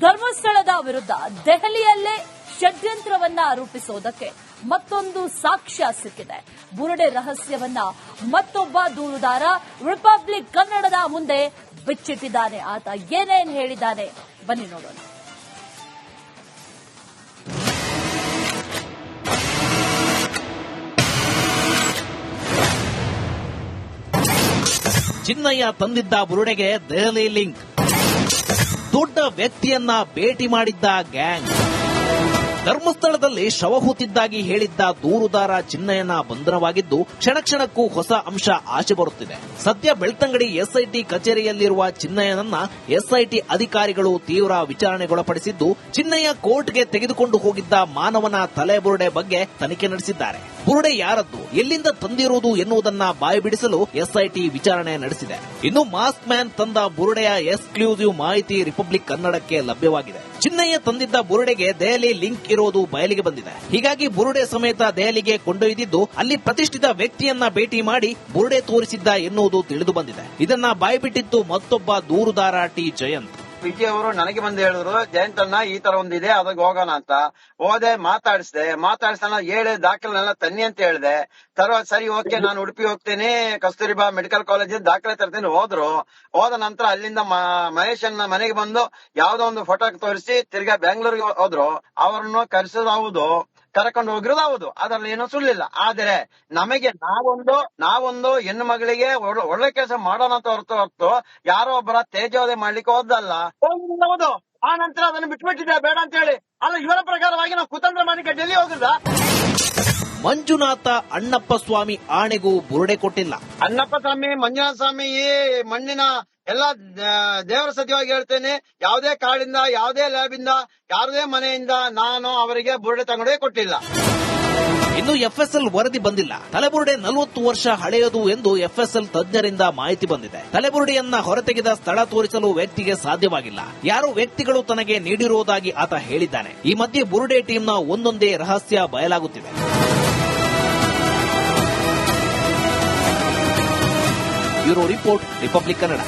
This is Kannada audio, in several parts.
ಧರ್ಮಸ್ಥಳದ ವಿರುದ್ಧ ದೆಹಲಿಯಲ್ಲೇ ಷಡ್ಯಂತ್ರವನ್ನ ರೂಪಿಸೋದಕ್ಕೆ ಮತ್ತೊಂದು ಸಾಕ್ಷ್ಯ ಸಿಕ್ಕಿದೆ. ಬುರುಡೆ ರಹಸ್ಯವನ್ನ ಮತ್ತೊಬ್ಬ ದೂರುದಾರ ರಿಪಬ್ಲಿಕ್ ಕನ್ನಡದ ಮುಂದೆ ಬಿಚ್ಚಿಟ್ಟಿದ್ದಾನೆ. ಆತ ಏನೇನ್ ಹೇಳಿದ್ದಾನೆ? ಬನ್ನಿ ನೋಡೋಣ. ಚಿನ್ನಯ್ಯ ತಂದಿದ್ದ ಬುರುಡೆಗೆ ದೆಹಲಿ ಲಿಂಕ್. ದೊಡ್ಡ ವ್ಯಕ್ತಿಯನ್ನ ಭೇಟಿ ಮಾಡಿದ್ದ ಗ್ಯಾಂಗ್. ಧರ್ಮಸ್ಥಳದಲ್ಲಿ ಶವ ಹೂತಿದ್ದಾಗಿ ಹೇಳಿದ್ದ ದೂರುದಾರ ಚಿನ್ನಯನ ಬಂಧನವಾಗಿದ್ದು ಕ್ಷಣ ಕ್ಷಣಕ್ಕೂ ಹೊಸ ಅಂಶ ಆಚೆ ಬರುತ್ತಿದೆ. ಸದ್ಯ ಬೆಳ್ತಂಗಡಿ ಎಸ್ಐಟಿ ಕಚೇರಿಯಲ್ಲಿರುವ ಚಿನ್ನಯ್ಯನನ್ನ ಎಸ್ಐಟಿ ಅಧಿಕಾರಿಗಳು ತೀವ್ರ ವಿಚಾರಣೆಗೊಳಪಡಿಸಿದ್ದು ಚಿನ್ನಯ್ಯ ಕೋರ್ಟ್ಗೆ ತೆಗೆದುಕೊಂಡು ಹೋಗಿದ್ದ ಮಾನವನ ತಲೆಬುರುಡೆ ಬಗ್ಗೆ ತನಿಖೆ ನಡೆಸಿದ್ದಾರೆ. ಬುರುಡೆ ಯಾರದ್ದು? ಎಲ್ಲಿಂದ ತಂದಿರುವುದು ಎನ್ನುವುದನ್ನ ಬಾಯ್ಬಿಡಿಸಲು ಎಸ್ಐಟಿ ವಿಚಾರಣೆ ನಡೆಸಿದೆ. ಇನ್ನು ಮಾಸ್ಕ್ ಮ್ಯಾನ್ ತಂದ ಬುರುಡೆಯ ಎಕ್ಸ್ಕ್ಲೂಸಿವ್ ಮಾಹಿತಿ ರಿಪಬ್ಲಿಕ್ ಕನ್ನಡಕ್ಕೆ ಲಭ್ಯವಾಗಿದೆ. ಚಿನ್ನಯ್ಯ ತಂದಿದ್ದ ಬುರುಡೆಗೆ ದೆಹಲಿ ಲಿಂಕ್ ಇರೋದು ಬಯಲಿಗೆ ಬಂದಿದೆ. ಹೀಗಾಗಿ ಬುರುಡೆ ಸಮೇತ ದೆಹಲಿಗೆ ಕೊಂಡೊಯ್ದಿದ್ದು, ಅಲ್ಲಿ ಪ್ರತಿಷ್ಠಿತ ವ್ಯಕ್ತಿಯನ್ನ ಭೇಟಿ ಮಾಡಿ ಬುರುಡೆ ತೋರಿಸಿದ್ದ ಎನ್ನುವುದು ತಿಳಿದು ಬಂದಿದೆ. ಇದನ್ನ ಬಾಯ್ಬಿಟ್ಟಿದ್ದು ಮತ್ತೊಬ್ಬ ದೂರುದಾರ ಟಿ. ಜಯಂತ್. ವಿಜಯ್ ಅವರು ನನಗೆ ಬಂದು ಹೇಳಿದ್ರು ಜಯಂತ್ ಈ ತರ ಒಂದಿದೆ ಅದಕ್ಕೆ ಹೋಗೋಣ ಅಂತ. ಹೋದೆ, ಮಾತಾಡಿಸ್ದೆ. ಮಾತಾಡಿಸ್ತಾನ ಹೇಳಿ, ದಾಖಲೆನೆಲ್ಲ ತನ್ನಿ ಅಂತ ಹೇಳಿದೆ. ತರುವ ಸರಿ, ಓಕೆ, ನಾನು ಉಡುಪಿ ಹೋಗ್ತೇನೆ ಕಸ್ತೂರಿಬಾ ಮೆಡಿಕಲ್ ಕಾಲೇಜ್ ದಾಖಲೆ ತರ್ತೀನಿ ಹೋದ್ರು. ಹೋದ ನಂತರ ಅಲ್ಲಿಂದ ಮಹೇಶ್ ಅಣ್ಣ ಮನೆಗೆ ಬಂದು ಯಾವ್ದೋ ಒಂದು ಫೋಟೋ ತೋರಿಸಿ ತಿರ್ಗಾ ಬೆಂಗಳೂರಿಗೆ ಹೋದ್ರು. ಅವರನ್ನು ಕರೆಸೋದು ಹೌದು. ಕರ್ಕೊಂಡು ಹೋಗಿರೋದು ಹೌದು. ಅದ್ರಲ್ಲಿ ಏನೋ ಸುಳ್ಳಿಲ್ಲ. ಆದ್ರೆ ನಮಗೆ ನಾವೊಂದು ನಾವೊಂದು ಹೆಣ್ಣು ಮಗಳಿಗೆ ಒಳ್ಳೆ- ಒಳ್ಳೆ ಕೆಲಸ ಮಾಡೋಣ ಅಂತ ಹೊರತು ಹೊರತು ಯಾರೋ ಒಬ್ಬರ ತೇಜೋದೆ ಮಾಡ್ಲಿಕ್ಕೆ ಹೋದಲ್ಲ ಹೌದು. ಆ ನಂತರ ಅದನ್ನು ಬಿಟ್ಬಿಟ್ಟಿದ್ದೆ ಬೇಡ ಅಂತ ಹೇಳಿ. ಅಲ್ಲ ಇವರ ಪ್ರಕಾರವಾಗಿ ನಾವು ಕುತಂತ್ರ ಮಾಡಿ ಡೆಲ್ಲಿ ಹೋಗಿದ್ದ ಮಂಜುನಾಥ ಅಣ್ಣಪ್ಪ ಸ್ವಾಮಿ ಆಣೆಗೂ ಬುರುಡೆ ಕೊಟ್ಟಿಲ್ಲ. ಅಣ್ಣಪ್ಪ ಸ್ವಾಮಿ ಮಂಜುನಾಥ ಸ್ವಾಮಿ ಈ ಮಣ್ಣಿನ ಎಲ್ಲಾ ದೇವರ ಸತ್ಯವಾಗಿ ಹೇಳ್ತೇನೆ, ಯಾವುದೇ ಕಾಡಿಂದ, ಯಾವುದೇ ಇಂದ ಯಾರದೇ ಮನೆಯಿಂದ ನಾನು ಅವರಿಗೆ ಬುರುಡೆ ತಂಗಡೆ ಕೊಟ್ಟಿಲ್ಲ. ಇನ್ನು ಎಫ್ಎಸ್ಎಲ್ ವರದಿ ಬಂದಿಲ್ಲ. ತಲೆಬುರುಡೆ ನಲವತ್ತು ವರ್ಷ ಹಳೆಯದು ಎಂದು ಎಫ್ಎಸ್ಎಲ್ ತಜ್ಞರಿಂದ ಮಾಹಿತಿ ಬಂದಿದೆ. ತಲೆಬುರುಡೆಯನ್ನ ಹೊರತೆಗೆದ ಸ್ಥಳ ತೋರಿಸಲು ವ್ಯಕ್ತಿಗೆ ಸಾಧ್ಯವಾಗಿಲ್ಲ. ಯಾರು ವ್ಯಕ್ತಿಗಳು ತನಗೆ ನೀಡಿರುವುದಾಗಿ ಆತ ಹೇಳಿದ್ದಾನೆ. ಈ ಮಧ್ಯೆ ಬುರುಡೆ ಟೀಮ್ನ ಒಂದೊಂದೇ ರಹಸ್ಯ ಬಯಲಾಗುತ್ತಿದೆ. Bureau report, Republic Kannada.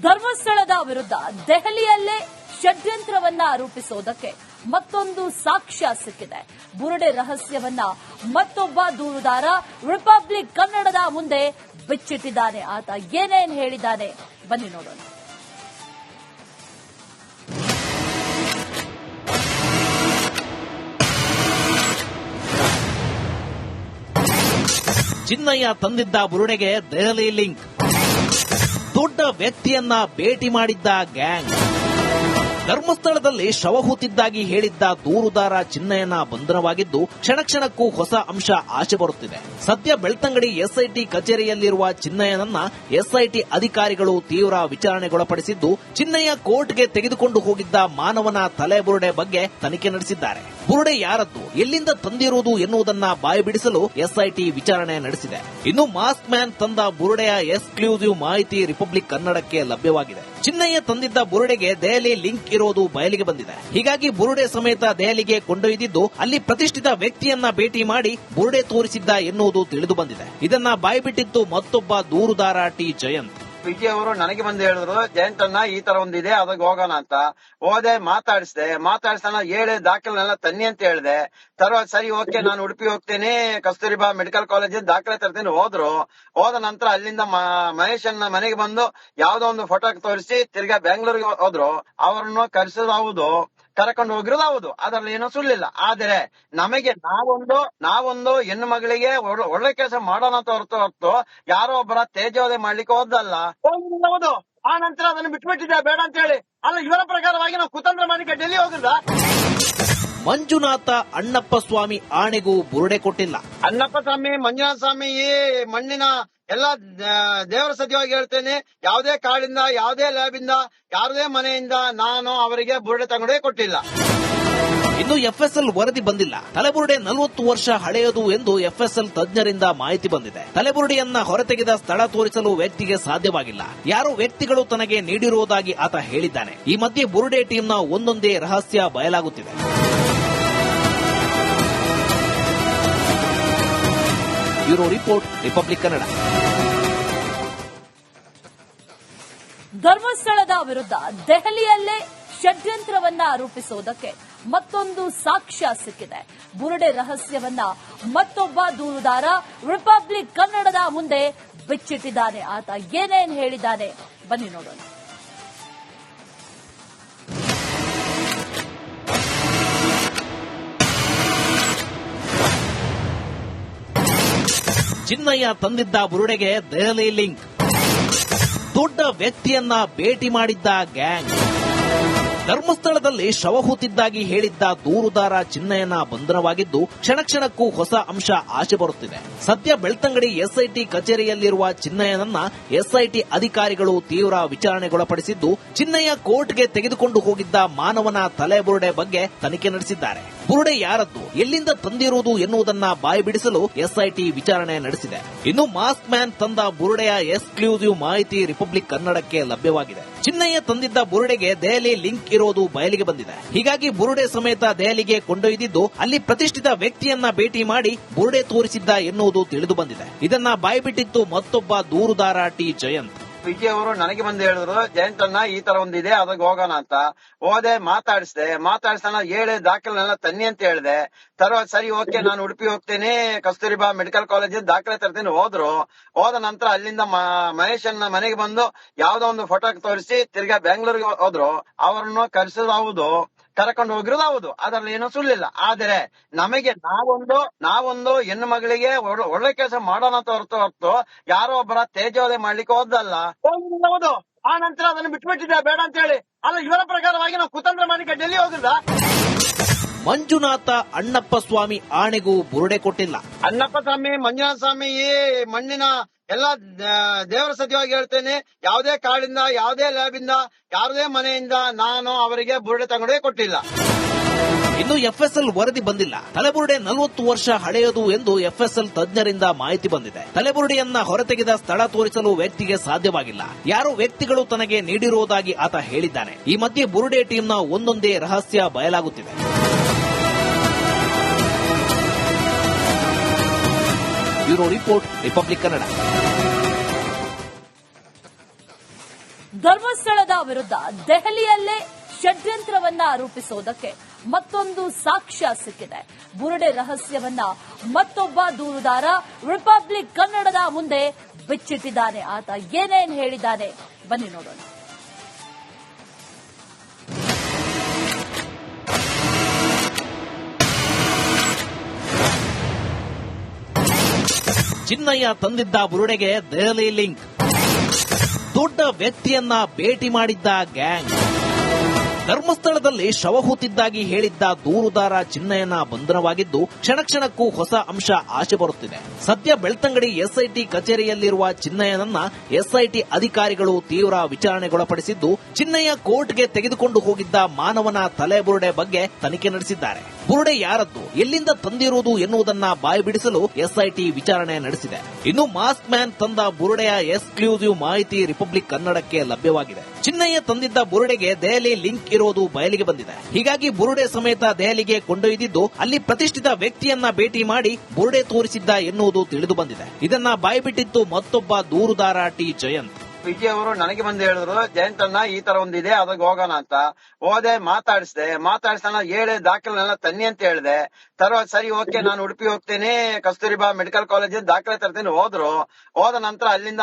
ಧರ್ಮಸ್ಥಳದ ವಿರುದ್ಧ ದೆಹಲಿಯಲ್ಲೇ ಷಡ್ಯಂತ್ರವನ್ನ ರೂಪಿಸೋದಕ್ಕೆ ಮತ್ತೊಂದು ಸಾಕ್ಷ್ಯ ಸಿಕ್ಕಿದೆ. ಬುರುಡೆ ರಹಸ್ಯವನ್ನ ಮತ್ತೊಬ್ಬ ದೂರುದಾರ ರಿಪಬ್ಲಿಕ್ ಕನ್ನಡದ ಮುಂದೆ ಬಿಚ್ಚಿಟ್ಟಿದ್ದಾನೆ. ಆತ ಏನೇನ್ ಹೇಳಿದ್ದಾನೆ? ಬನ್ನಿ ನೋಡೋಣ. ಚಿನ್ನಯ್ಯ ತಂದಿದ್ದ ಬುರುಡೆಗೆ ದೆಹಲಿ ಲಿಂಕ್. ದೊಡ್ಡ ವ್ಯಕ್ತಿಯನ್ನ ಭೇಟಿ ಮಾಡಿದ್ದ ಗ್ಯಾಂಗ್. ಧರ್ಮಸ್ಥಳದಲ್ಲಿ ಶವ ಹೂತಿದ್ದಾಗಿ ಹೇಳಿದ್ದ ದೂರುದಾರ ಚಿನ್ನಯ್ಯನ ಬಂಧನವಾಗಿದ್ದು, ಕ್ಷಣ ಕ್ಷಣಕ್ಕೂ ಹೊಸ ಅಂಶ ಆಚೆ ಬರುತ್ತಿದೆ. ಸದ್ಯ ಬೆಳ್ತಂಗಡಿ ಎಸ್ಐಟಿ ಕಚೇರಿಯಲ್ಲಿರುವ ಚಿನ್ನಯ್ಯನನ್ನ ಎಸ್ಐಟಿ ಅಧಿಕಾರಿಗಳು ತೀವ್ರ ವಿಚಾರಣೆಗೊಳಪಡಿಸಿದ್ದು, ಚಿನ್ನಯ್ಯ ಕೋರ್ಟ್ಗೆ ತೆಗೆದುಕೊಂಡು ಹೋಗಿದ್ದ ಮಾನವನ ತಲೆಬುರುಡೆ ಬಗ್ಗೆ ತನಿಖೆ ನಡೆಸಿದ್ದಾರೆ. ಬುರುಡೆ ಯಾರದ್ದು? ಎಲ್ಲಿಂದ ತಂದಿರುವುದು ಎನ್ನುವುದನ್ನ ಬಾಯ್ಬಿಡಿಸಲು ಎಸ್ಐಟಿ ವಿಚಾರಣೆ ನಡೆಸಿದೆ. ಇನ್ನು ಮಾಸ್ಕ್ ಮ್ಯಾನ್ ತಂದ ಬುರುಡೆಯ ಎಕ್ಸ್ಕ್ಲೂಸಿವ್ ಮಾಹಿತಿ ರಿಪಬ್ಲಿಕ್ ಕನ್ನಡಕ್ಕೆ ಲಭ್ಯವಾಗಿದೆ. ಚಿನ್ನಯ್ಯ ತಂದಿದ್ದ ಬುರುಡೆಗೆ ದೆಹಲಿ ಲಿಂಕ್ ಇರೋದು ಬಯಲಿಗೆ ಬಂದಿದೆ. ಹೀಗಾಗಿ ಬುರುಡೆ ಸಮೇತ ದೆಹಲಿಗೆ ಕೊಂಡೊಯ್ದಿದ್ದು ಅಲ್ಲಿ ಪ್ರತಿಷ್ಠಿತ ವ್ಯಕ್ತಿಯನ್ನ ಭೇಟಿ ಮಾಡಿ ಬುರುಡೆ ತೋರಿಸಿದ್ದ ಎನ್ನುವುದು ತಿಳಿದು ಬಂದಿದೆ. ಇದನ್ನ ಬಾಯ್ಬಿಟ್ಟಿದ್ದು ಮತ್ತೊಬ್ಬ ದೂರುದಾರ ಟಿ. ಜಯಂತ್. ವಿಜಯ್ ಅವರು ನನಗೆ ಬಂದು ಹೇಳಿದ್ರು ಜಯಂತ್ ಅಣ್ಣ ಈ ತರ ಒಂದಿದೆ ಅದಕ್ಕೆ ಹೋಗೋಣ ಅಂತ. ಹೋದೆ, ಮಾತಾಡಿಸ್ದೆ. ಮಾತಾಡಿಸ್ತಾನ ಹೇಳಿ, ದಾಖಲೆನೆಲ್ಲ ತನ್ನಿ ಅಂತ ಹೇಳಿದೆ. ತರುವ ಸರಿ, ಓಕೆ, ನಾನು ಉಡುಪಿ ಹೋಗ್ತೇನೆ ಕಸ್ತೂರಿಬಾ ಮೆಡಿಕಲ್ ಕಾಲೇಜ್ ದಾಖಲೆ ತರ್ತೀನಿ ಹೋದ್ರು. ಹೋದ ನಂತರ ಅಲ್ಲಿಂದ ಮಹೇಶ್ ಅಣ್ಣ ಮನೆಗೆ ಬಂದು ಯಾವ್ದೋ ಒಂದು ಫೋಟೋ ತೋರಿಸಿ ತಿರ್ಗಾ ಬೆಂಗಳೂರಿಗೆ ಹೋದ್ರು. ಅವರನ್ನು ಕರೆಸೋದು ಹೌದು. ಕರ್ಕೊಂಡು ಹೋಗಿರೋದು ಹೌದು ಅದ್ರಲ್ಲಿ ಏನೋ ಸುಳ್ಳಿಲ್ಲ. ಆದ್ರೆ ನಮಗೆ ನಾವೊಂದು ನಾವೊಂದು ಹೆಣ್ಣು ಮಗಳಿಗೆ ಒಳ್ಳೆ- ಕೆಲಸ ಮಾಡೋಣ ಅಂತ ಹೊರತು ಹೊರತು ಯಾರೋ ಒಬ್ಬರ ತೇಜೋದೆ ಮಾಡ್ಲಿಕ್ಕೆ ಹೋದಲ್ಲ ಹೌದು ಆ ನಂತರ ಅದನ್ನು ಬಿಟ್ಬಿಟ್ಟಿದ್ದೆ ಬೇಡ ಅಂತ ಹೇಳಿ. ಅಲ್ಲ ಇವರ ಪ್ರಕಾರವಾಗಿ ನಾವು ಕುತಂತ್ರ ಮಾಡಿ ಡೆಲ್ಲಿ ಹೋಗಿಲ್ಲ ಮಂಜುನಾಥ ಅಣ್ಣಪ್ಪ ಸ್ವಾಮಿ ಆಣೆಗೂ ಬುರುಡೆ ಕೊಟ್ಟಿಲ್ಲ. ಅಣ್ಣಪ್ಪ ಸ್ವಾಮಿ ಮಂಜುನಾಥ ಸ್ವಾಮಿ ಈ ಮಣ್ಣಿನ ಎಲ್ಲಾ ದೇವರ ಸತ್ಯವಾಗಿ ಹೇಳ್ತೇನೆ, ಯಾವುದೇ ಕಾಡಿಂದ, ಯಾವುದೇ ಲ್ಯಾಬಿಂದ ಯಾವುದೇ ಮನೆಯಿಂದ ನಾನು ಅವರಿಗೆ ಬುರುಡೆ ತಗೊಂಡೇ ಕೊಟ್ಟಿಲ್ಲ. ಇನ್ನು ಎಫ್ಎಸ್ಎಲ್ ವರದಿ ಬಂದಿಲ್ಲ. ತಲೆಬುರುಡೆ ನಲವತ್ತು ವರ್ಷ ಹಳೆಯದು ಎಂದು ಎಫ್ಎಸ್ಎಲ್ ತಜ್ಞರಿಂದ ಮಾಹಿತಿ ಬಂದಿದೆ. ತಲೆಬುರುಡೆಯನ್ನ ಹೊರತೆಗೆದ ಸ್ಥಳ ತೋರಿಸಲು ವ್ಯಕ್ತಿಗೆ ಸಾಧ್ಯವಾಗಿಲ್ಲ. ಯಾರು ವ್ಯಕ್ತಿಗಳು ತನಗೆ ನೀಡಿರುವುದಾಗಿ ಆತ ಹೇಳಿದ್ದಾನೆ. ಈ ಮಧ್ಯೆ ಬುರುಡೆ ಟೀಮ್ನ ಒಂದೊಂದೇ ರಹಸ್ಯ ಬಯಲಾಗುತ್ತಿದೆ. ಬ್ಯೂರೋ ರಿಪೋರ್ಟ್ ರಿಪಬ್ಲಿಕ್ ಕನ್ನಡ ಧರ್ಮಸ್ಥಳದ ವಿರುದ್ಧ ದೆಹಲಿಯಲ್ಲೇ ಷಡ್ಯಂತ್ರವನ್ನ ರೂಪಿಸುವುದಕ್ಕೆ ಮತ್ತೊಂದು ಸಾಕ್ಷ್ಯ ಸಿಕ್ಕಿದೆ. ಬುರುಡೆ ರಹಸ್ಯವನ್ನ ಮತ್ತೊಬ್ಬ ದೂರುದಾರ ರಿಪಬ್ಲಿಕ್ ಕನ್ನಡದ ಮುಂದೆ ಬಿಚ್ಚಿಟ್ಟಿದ್ದಾನೆ. ಆತ ಏನೇನ್ ಹೇಳಿದ್ದಾನೆ? ಬನ್ನಿ ನೋಡೋಣ. ಚಿನ್ನಯ್ಯ ತಂದಿದ್ದ ಬುರುಡೆಗೆ ದೆಹಲಿ ಲಿಂಕ್. ದೊಡ್ಡ ವ್ಯಕ್ತಿಯನ್ನ ಭೇಟಿ ಮಾಡಿದ್ದ ಗ್ಯಾಂಗ್. ಧರ್ಮಸ್ಥಳದಲ್ಲಿ ಶವ ಹೂತಿದ್ದಾಗಿ ಹೇಳಿದ್ದ ದೂರುದಾರ ಚಿನ್ನಯ್ಯನ ಬಂಧನವಾಗಿದ್ದು, ಕ್ಷಣ ಕ್ಷಣಕ್ಕೂ ಹೊಸ ಅಂಶ ಆಚೆ ಬರುತ್ತಿದೆ. ಸದ್ಯ ಬೆಳ್ತಂಗಡಿ ಎಸ್ಐಟಿ ಕಚೇರಿಯಲ್ಲಿರುವ ಚಿನ್ನಯ್ಯನನ್ನ ಎಸ್ಐಟಿ ಅಧಿಕಾರಿಗಳು ತೀವ್ರ ವಿಚಾರಣೆಗೊಳಪಡಿಸಿದ್ದು, ಚಿನ್ನಯ್ಯ ಕೋರ್ಟ್ಗೆ ತೆಗೆದುಕೊಂಡು ಹೋಗಿದ್ದ ಮಾನವನ ತಲೆಬುರುಡೆ ಬಗ್ಗೆ ತನಿಖೆ ನಡೆಸಿದ್ದಾರೆ. ಬುರುಡೆ ಯಾರದ್ದು? ಎಲ್ಲಿಂದ ತಂದಿರುವುದು ಎನ್ನುವುದನ್ನ ಬಾಯ್ಬಿಡಿಸಲು ಎಸ್ಐಟಿ ವಿಚಾರಣೆ ನಡೆಸಿದೆ. ಇನ್ನು ಮಾಸ್ಕ್ ಮ್ಯಾನ್ ತಂದ ಬುರುಡೆಯ ಎಕ್ಸ್ಕ್ಲೂಸಿವ್ ಮಾಹಿತಿ ರಿಪಬ್ಲಿಕ್ ಕನ್ನಡಕ್ಕೆ ಲಭ್ಯವಾಗಿದೆ. ಚಿನ್ನಯ್ಯ ತಂದಿದ್ದ ಬುರುಡೆಗೆ ದೆಹಲಿ ಲಿಂಕ್ ಇರೋದು ಬಯಲಿಗೆ ಬಂದಿದೆ. ಹೀಗಾಗಿ ಬುರುಡೆ ಸಮೇತ ದೆಹಲಿಗೆ ಕೊಂಡೊಯ್ದಿದ್ದು, ಅಲ್ಲಿ ಪ್ರತಿಷ್ಠಿತ ವ್ಯಕ್ತಿಯನ್ನ ಭೇಟಿ ಮಾಡಿ ಬುರುಡೆ ತೋರಿಸಿದ್ದ ಎನ್ನುವುದು ತಿಳಿದು ಬಂದಿದೆ. ಇದನ್ನ ಬಾಯ್ಬಿಟ್ಟಿತ್ತು ಮತ್ತೊಬ್ಬ ದೂರುದಾರ ಟಿ. ಜಯಂತ್. ವಿಜಯ್ ಅವರು ನನಗೆ ಬಂದು ಹೇಳಿದ್ರು ಜಯಂತ್ ಅಣ್ಣ ಈ ತರ ಒಂದಿದೆ ಅದಕ್ಕೆ ಹೋಗೋಣ ಅಂತ. ಹೋದೆ, ಮಾತಾಡಿಸ್ದೆ. ಮಾತಾಡಿಸ್ತಾನ ಹೇಳಿ, ದಾಖಲೆನೆಲ್ಲ ತನ್ನಿ ಅಂತ ಹೇಳಿದೆ. ತರುವಾಗ ಸರಿ, ಓಕೆ, ನಾನು ಉಡುಪಿ ಹೋಗ್ತೇನೆ ಕಸ್ತೂರಿಬಾ ಮೆಡಿಕಲ್ ಕಾಲೇಜ್ ದಾಖಲೆ ತರ್ತೀನಿ ಹೋದ್ರು. ಹೋದ ನಂತರ ಅಲ್ಲಿಂದ ಮಹೇಶ್ ಅನ್ನ ಮನೆಗೆ ಬಂದು ಯಾವ್ದೋ ಒಂದು ಫೋಟೋ ತೋರಿಸಿ ತಿರ್ಗಾ ಬೆಂಗಳೂರಿಗೆ ಹೋದ್ರು. ಅವರನ್ನು ಕರ್ಸೋದು ಹೌದು. ಕರ್ಕೊಂಡು ಹೋಗಿರೋದು ಹೌದು. ಅದರಲ್ಲಿ ಏನೋ ಸುಳ್ಳಿಲ್ಲ. ಆದರೆ ನಮಗೆ ನಾವೊಂದು ನಾವೊಂದು ಹೆಣ್ಣು ಮಗಳಿಗೆ ಒಳ್ಳೆ- ಒಳ್ಳೆ ಕೆಲಸ ಮಾಡೋಣ ಅಂತ ಹೊರತು ಹೊರತು ಯಾರೋ ಒಬ್ಬರ ತೇಜೋದೆ ಮಾಡ್ಲಿಕ್ಕೆ ಹೋದಲ್ಲ ಹೋಗಿರೋದು ಹೌದು. ಆ ನಂತರ ಅದನ್ನು ಬಿಟ್ಬಿಟ್ಟಿದ್ದೆ ಬೇಡ ಅಂತ ಹೇಳಿ. ಅಲ್ಲ ಇವರ ಪ್ರಕಾರವಾಗಿ ನಾವು ಕುತಂತ್ರ ಮಾಡಿ ಡೆಲ್ಲಿ ಹೋಗಿಲ್ಲ ಮಂಜುನಾಥ ಅಣ್ಣಪ್ಪ ಸ್ವಾಮಿ ಆಣೆಗೂ ಬುರುಡೆ ಕೊಟ್ಟಿಲ್ಲ. ಅಣ್ಣಪ್ಪ ಸ್ವಾಮಿ ಮಂಜುನಾಥ ಸ್ವಾಮಿ ಈ ಮಣ್ಣಿನ ಎಲ್ಲ ದೇವರ ಸತ್ಯವಾಗಿ ಹೇಳ್ತೇನೆ, ಯಾವುದೇ ಕಾಡಿಂದ, ಯಾವುದೇ ಲ್ಯಾಬಿಂದ ಯಾವುದೇ ಮನೆಯಿಂದ ನಾನು ಅವರಿಗೆ ಬುರುಡೆ ತಗೊಂಡೇ ಕೊಟ್ಟಿಲ್ಲ. ಇನ್ನು ಎಫ್ಎಸ್ಎಲ್ ವರದಿ ಬಂದಿಲ್ಲ. ತಲೆಬುರುಡೆ ನಲವತ್ತು ವರ್ಷ ಹಳೆಯದು ಎಂದು ಎಫ್ಎಸ್ಎಲ್ ತಜ್ಞರಿಂದ ಮಾಹಿತಿ ಬಂದಿದೆ. ತಲೆಬುರುಡೆಯನ್ನ ಹೊರತೆಗೆದ ಸ್ಥಳ ತೋರಿಸಲು ವ್ಯಕ್ತಿಗೆ ಸಾಧ್ಯವಾಗಿಲ್ಲ. ಯಾರು ವ್ಯಕ್ತಿಗಳು ತನಗೆ ನೀಡಿರುವುದಾಗಿ ಆತ ಹೇಳಿದ್ದಾನೆ. ಈ ಮಧ್ಯೆ ಬುರುಡೆ ಟೀಮ್ನ ಒಂದೊಂದೇ ರಹಸ್ಯ ಬಯಲಾಗುತ್ತಿದೆ. ಬ್ಯೂರೋ ರಿಪೋರ್ಟ್ ರಿಪಬ್ಲಿಕ್ ಕನ್ನಡ ಧರ್ಮಸ್ಥಳದ ವಿರುದ್ಧ ದೆಹಲಿಯಲ್ಲೇ ಷಡ್ಯಂತ್ರವನ್ನ ರೂಪಿಸುವುದಕ್ಕೆ ಮತ್ತೊಂದು ಸಾಕ್ಷ್ಯ ಸಿಕ್ಕಿದೆ. ಬುರುಡೆ ರಹಸ್ಯವನ್ನ ಮತ್ತೊಬ್ಬ ದೂರುದಾರ ರಿಪಬ್ಲಿಕ್ ಕನ್ನಡದ ಮುಂದೆ ಬಿಚ್ಚಿಟ್ಟಿದ್ದಾನೆ. ಆತ ಏನೇನ್ ಹೇಳಿದ್ದಾನೆ? ಬನ್ನಿ ನೋಡೋಣ. ಚಿನ್ನಯ್ಯ ತಂದಿದ್ದ ಬುರುಡೆಗೆ ದೆಹಲಿ ಲಿಂಕ್. ದೊಡ್ಡ ವ್ಯಕ್ತಿಯನ್ನ ಭೇಟಿ ಮಾಡಿದ್ದ ಗ್ಯಾಂಗ್. ಧರ್ಮಸ್ಥಳದಲ್ಲಿ ಶವ ಹೂತಿದ್ದಾಗಿ ಹೇಳಿದ್ದ ದೂರುದಾರ ಚಿನ್ನಯ್ಯನ ಬಂಧನವಾಗಿದ್ದು ಕ್ಷಣ ಕ್ಷಣಕ್ಕೂ ಹೊಸ ಅಂಶ ಆಚೆ ಬರುತ್ತಿದೆ. ಸದ್ಯ ಬೆಳ್ತಂಗಡಿ ಎಸ್ಐಟಿ ಕಚೇರಿಯಲ್ಲಿರುವ ಚಿನ್ನಯ್ಯನನ್ನ ಎಸ್ಐಟಿ ಅಧಿಕಾರಿಗಳು ತೀವ್ರ ವಿಚಾರಣೆಗೊಳಪಡಿಸಿದ್ದು ಚಿನ್ನಯ್ಯ ಕೋರ್ಟ್ಗೆ ತೆಗೆದುಕೊಂಡು ಹೋಗಿದ್ದ ಮಾನವನ ತಲೆಬುರುಡೆ ಬಗ್ಗೆ ತನಿಖೆ ನಡೆಸಿದ್ದಾರೆ. ಬುರುಡೆ ಯಾರದ್ದು? ಎಲ್ಲಿಂದ ತಂದಿರುವುದು ಎನ್ನುವುದನ್ನ ಬಾಯ್ಬಿಡಿಸಲು ಎಸ್ಐಟಿ ವಿಚಾರಣೆ ನಡೆಸಿದೆ. ಇನ್ನು ಮಾಸ್ಕ್ ಮ್ಯಾನ್ ತಂದ ಬುರುಡೆಯ ಎಕ್ಸ್ಕ್ಲೂಸಿವ್ ಮಾಹಿತಿ ರಿಪಬ್ಲಿಕ್ ಕನ್ನಡಕ್ಕೆ ಲಭ್ಯವಾಗಿದೆ. ಚಿನ್ನಯ್ಯ ತಂದಿದ್ದ ಬುರುಡೆಗೆ ದೆಹಲಿ ಲಿಂಕ್ ಇರುವುದು ಬಯಲಿಗೆ ಬಂದಿದೆ. ಹೀಗಾಗಿ ಬುರುಡೆ ಸಮೇತ ದೆಹಲಿಗೆ ಕೊಂಡೊಯ್ದಿದ್ದು ಅಲ್ಲಿ ಪ್ರತಿಷ್ಠಿತ ವ್ಯಕ್ತಿಯನ್ನ ಭೇಟಿ ಮಾಡಿ ಬುರುಡೆ ತೋರಿಸಿದ್ದ ಎನ್ನುವುದು ತಿಳಿದು ಬಂದಿದೆ. ಇದನ್ನ ಬಾಯ್ಬಿಟ್ಟಿತ್ತು ಮತ್ತೊಬ್ಬ ದೂರುದಾರ ಟಿ. ಜಯಂತ್. ವಿಜಯ್ ಅವರು ನನಗೆ ಬಂದು ಹೇಳಿದ್ರು ಜಯಂತ್ ಅಣ್ಣ ಈ ತರ ಒಂದಿದೆ ಅದಕ್ಕೆ ಹೋಗೋಣ ಅಂತ. ಹೋದೆ, ಮಾತಾಡಿಸ್ದೆ. ಮಾತಾಡಿಸ್ತಾನ ಹೇಳಿ ದಾಖಲೆನೆಲ್ಲ ತನ್ನಿ ಅಂತ ಹೇಳಿದೆ. ತರೋ, ಸರಿ, ಓಕೆ, ನಾನು ಉಡುಪಿ ಹೋಗ್ತೇನೆ ಕಸ್ತೂರಿಬಾ ಮೆಡಿಕಲ್ ಕಾಲೇಜ್ ದಾಖಲೆ ತರ್ತೀನಿ ಹೋದ್ರು. ಹೋದ ನಂತರ ಅಲ್ಲಿಂದ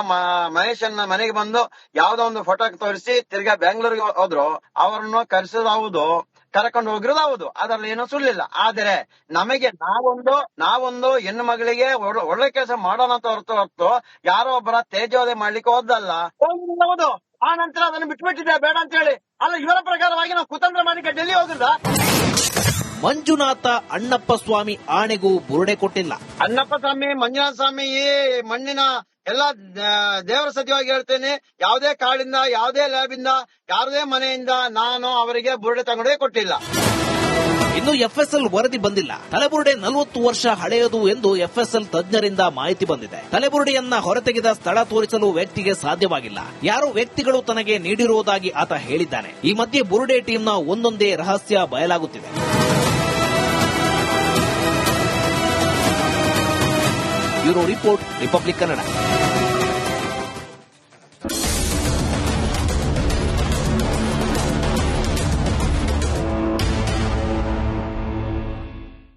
ಮಹೇಶ್ ಅನ್ನ ಮನೆಗೆ ಬಂದು ಯಾವ್ದೋ ಒಂದು ಫೋಟೋ ತೋರಿಸಿ ತಿರ್ಗಾ ಬೆಂಗಳೂರಿಗೆ ಹೋದ್ರು. ಅವರನ್ನು ಕರೆಸೋದು ಹೌದು. ಕರ್ಕೊಂಡು ಹೋಗಿರೋದು ಹೌದು ಅದ್ರಲ್ಲಿ ಏನೋ ಸುಳ್ಳಿಲ್ಲ. ಆದರೆ ನಮಗೆ ನಾವೊಂದು ನಾವೊಂದು ಹೆಣ್ಣು ಮಗಳಿಗೆ ಒಳ್ಳೆ- ಒಳ್ಳೆ ಕೆಲಸ ಮಾಡೋಣ ಅಂತ ಹೊರತು ಹೊರತು ಯಾರೋ ಒಬ್ಬರ ತೇಜೋದೆ ಮಾಡ್ಲಿಕ್ಕೆ ಹೋದಲ್ಲ ಹೌದು ಆ ನಂತರ ಅದನ್ನು ಬಿಟ್ಬಿಟ್ಟಿದ್ದೆ ಬೇಡ ಅಂತ ಹೇಳಿ. ಅಲ್ಲ ಇವರ ಪ್ರಕಾರವಾಗಿ ನಾವು ಕುತಂತ್ರ ಮಾಡಿ ಡೆಲ್ಲಿ ಹೋಗಿಲ್ಲ ಮಂಜುನಾಥ ಅಣ್ಣಪ್ಪ ಸ್ವಾಮಿ ಆಣೆಗೂ ಬುರುಡೆ ಕೊಟ್ಟಿಲ್ಲ. ಅಣ್ಣಪ್ಪ ಸ್ವಾಮಿ ಮಂಜುನಾಥ ಸ್ವಾಮಿ ಈ ಮಣ್ಣಿನ ಎಲ್ಲ ದೇವರ ಸತ್ಯವಾಗಿ ಹೇಳ್ತೇನೆ, ಯಾವುದೇ ಕಾಡಿಂದ, ಯಾವುದೇ ಇಂದ ಯಾವುದೇ ಮನೆಯಿಂದ ನಾನು ಅವರಿಗೆ ಬುರುಡೆ ತಗೊಂಡೇ ಕೊಟ್ಟಿಲ್ಲ. ಇನ್ನು ಎಫ್ಎಸ್ಎಲ್ ವರದಿ ಬಂದಿಲ್ಲ. ತಲೆಬುರುಡೆ ನಲವತ್ತು ವರ್ಷ ಹಳೆಯದು ಎಂದು ಎಫ್ಎಸ್ಎಲ್ ತಜ್ಞರಿಂದ ಮಾಹಿತಿ ಬಂದಿದೆ. ತಲೆಬುರುಡೆಯನ್ನ ಹೊರತೆಗೆದ ಸ್ಥಳ ತೋರಿಸಲು ವ್ಯಕ್ತಿಗೆ ಸಾಧ್ಯವಾಗಿಲ್ಲ. ಯಾರು ವ್ಯಕ್ತಿಗಳು ತನಗೆ ನೀಡಿರುವುದಾಗಿ ಆತ ಹೇಳಿದ್ದಾನೆ. ಈ ಮಧ್ಯೆ ಬುರುಡೆ ಟೀಮ್ನ ಒಂದೊಂದೇ ರಹಸ್ಯ ಬಯಲಾಗುತ್ತಿದೆ. Bureau report Republic Kannada